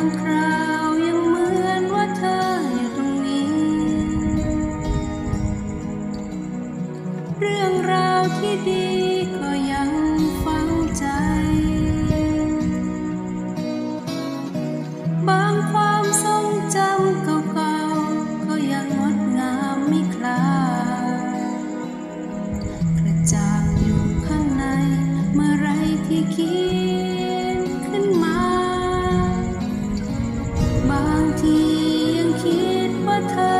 างคราวยังเหมือนว่าเธออยู่ตรงนี้ เรื่องราวที่ดีก็ยังฝังใจ บางความ ด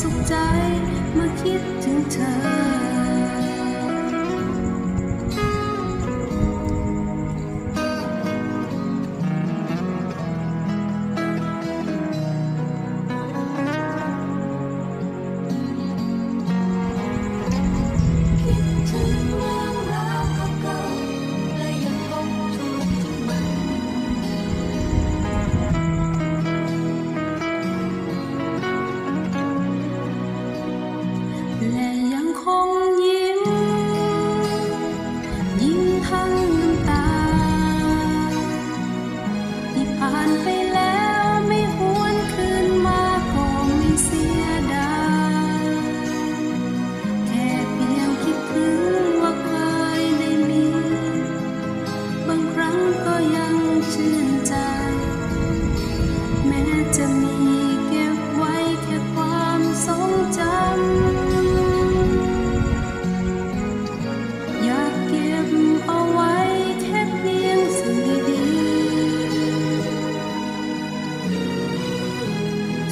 สุขใจเมื่อคิดถึงเธอ แ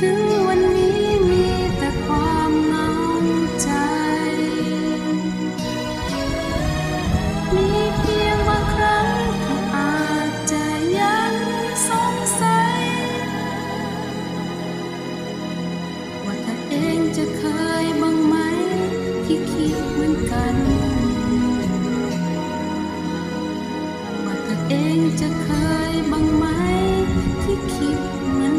ถึงวันนี้มีแต่ความเหาใจ มีเพียงบางครั้งที่อาจจะยังสงสัย ว่าตัวเองจะเคยบ้างไหมที่คิดเหมือนกัน ว่าตัวเองจะเคยบ้งไหมที่คิดน